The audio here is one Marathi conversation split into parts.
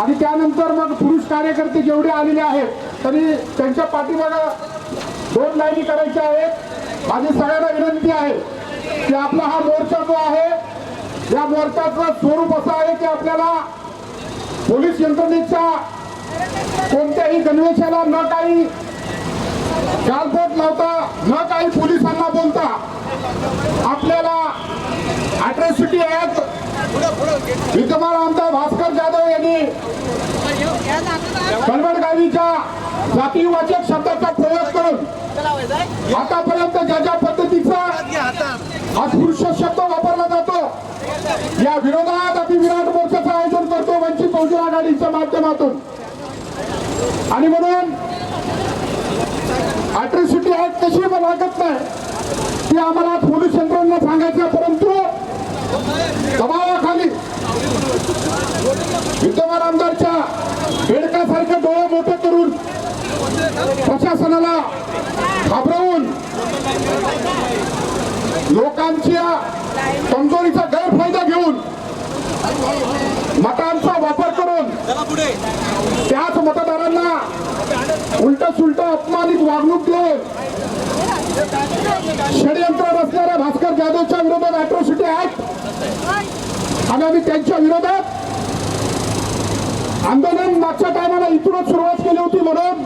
आणि त्यानंतर मग पुरुष कार्यकर्ते जेवढे आलेले आहेत तरी त्यांच्या पाठीमागं दोन लाईनी करायच्या आहेत. माझी सगळ्यांना विनंती आहे की आपला हा मोर्चा जो आहे या मोर्चाचं स्वरूप असं आहे की आपल्याला पोलीस यंत्रणेच्या कोणत्याही गणवेशाला न काही गालबोट लावता न काही पोलिसांना बोलता आपल्याला अट्रॉसिटी ऍक्ट विद्यमान आमदार भास्कर जाधव यांनी कलवडगावीच्या जातीवाचक शब्दाचा प्रयोग करून आतापर्यंत ज्या ज्या पद्धतीचा अस्पृश्य शब्द वापरला जातो या विरोधात आम्ही विराट मोर्चाचं आयोजन करतो वंचित बहुजन आघाडीच्या माध्यमातून. आणि म्हणून अट्रॉसिटी ऍक्ट कशी पण लागत नाही ते आम्हाला पोलीस यंत्रणांना सांगायचं परंतु दबावाखाली विद्यमान आमदारच्या बेडकासारखे डोळे मोठे करून प्रशासनाला घाबरवून लोकांच्या कमजोरीचा गैरफायदा घेऊन मतांचा वापर करून त्याच मतदारांना उलट सुलट अपमानित वागणूक देऊन षडयंत्र रचणाऱ्या भास्कर जाधवच्या विरोधात अॅट्रॉसिटी ऍक्ट आणि आम्ही त्यांच्या विरोधात आंदोलन मागच्या टायमाला इथूनच सुरुवात केली होती म्हणून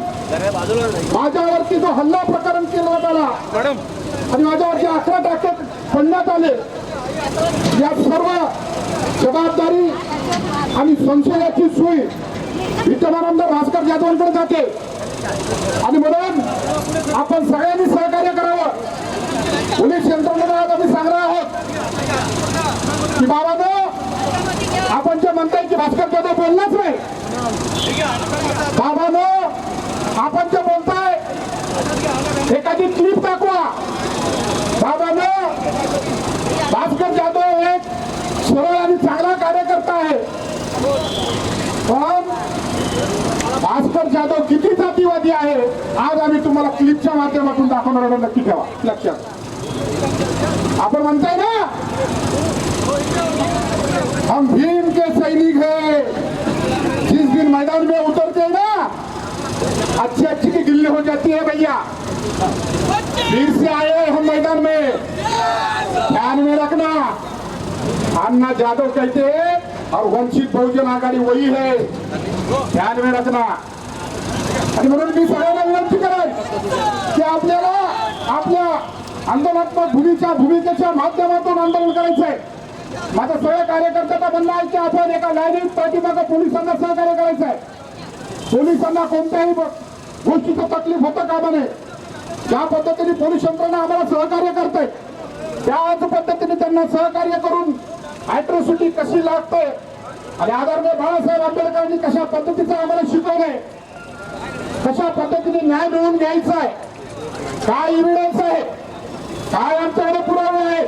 माझ्यावरती जो हल्ला प्रकरण केला आला आणि माझ्यावरती अकरा टाके फोडण्यात आले या सर्व जबाबदारी आणि संशयाची सोय विद्यमान आमदार भास्कर जाधवांकडे जाते. आणि म्हणून आपण सगळ्यांनी सहकार्य करावं. पोलीस यंत्रणेला आज आम्ही सांगणार आहोत की बाबानो आपण जे म्हणताय की भास्कर जाधव बोललाच नाही. बाबानो आपण जे बोलताय एखादी क्लिप दाखवा. बाबानो भास्कर जाधव एक सरळ आणि चांगला कार्यकर्ता आहे. पण भास्कर जाधव किती जातीवादी आहे आज आम्ही तुम्हाला क्लिपच्या माध्यमातून दाखवणार नक्की ठेवा. लक्षात. आपण म्हणतो ना हम भीम के सैनिक हैं जिस में उतरते हैं ना? अच्छी अच्छी की गिल्ली हो जाती है भैया। फिर से आए हम मैदान में। ध्यान में रखना। अन्ना जादव कहते हैं और वंचित बहुजन आघाडी वही है। ध्यान में रखना। आणि म्हणून मी सगळ्यांना विनंती करेन की आपल्याला आपल्या आंदोलनात्मक भूमीच्या भूमिकेच्या माध्यमातून आंदोलन करायचं आहे माझा सगळ्या कार्यकर्त्यांना म्हणणं आहे की आपण एका लाईनीत पाठीमागं पोलिसांना सहकार्य करायचं आहे. पोलिसांना कोणत्याही गोष्टीचं तकलीफ होतं कामा नये ज्या पद्धतीने पोलीस यंत्रणा आम्हाला सहकार्य करते त्याच पद्धतीने त्यांना सहकार्य करून अॅट्रॉसिटी कशी लागते आणि आदरणीय बाळासाहेब आंबेडकरांनी कशा पद्धतीचं आम्हाला शिकवलंय कशा पद्धतीने न्याय मिळवून घ्यायचा आहे काय इव्हिडन्स आहे काय आमच्याकडे पुरावे आहे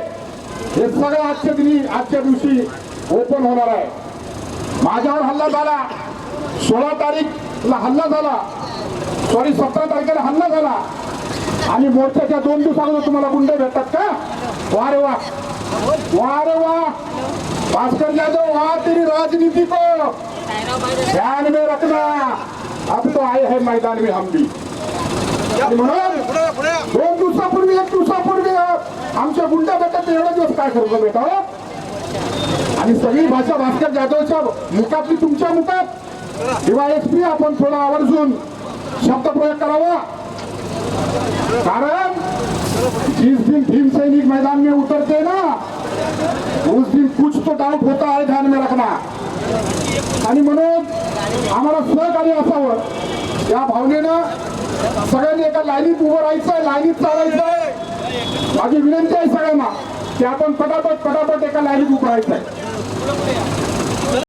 हे सगळं आजच्या दिनी आजच्या दिवशी ओपन होणार आहे. माझ्यावर हल्ला झाला. सोळा तारीखला हल्ला झाला. सॉरी सतरा तारखेला हल्ला झाला. आणि मोर्चाच्या दोन दिवसामध्ये तुम्हाला गुंडे भेटतात का? वा रे वा वा रे वा भास्कर यादव वा तेरी राजनीति को. ध्यान में रखना. अब तो आए हैं मैदान में हम भी. म्हणून दोन दिवसापूर्वी एक दिवसापूर्वी आमच्या गुंडा बेटात एवढा दिवस काय करतो बेटा? आणि सगळी भाषा भास्कर जाधवच्या मुखातली तुमच्या मुखात. डीवायएसपी आपण थोडा आवर्जून शब्द प्रयोग करावा. कारण जिस दिन भीम सैनिक मैदान में उतरते ना उस दिन कुछ तो डाउट होता है ध्यान में रखना। आणि म्हणून आम्हाला सहकार्य असावं. या भावनेनं सगळ्यांनी एका लाईनीत उभं राहायचंय लाईनीत चालायचंय. माझी विनंती आहे सगळ्यांना की आपण पटापट पटापट एका लाईनीत उभं आहे.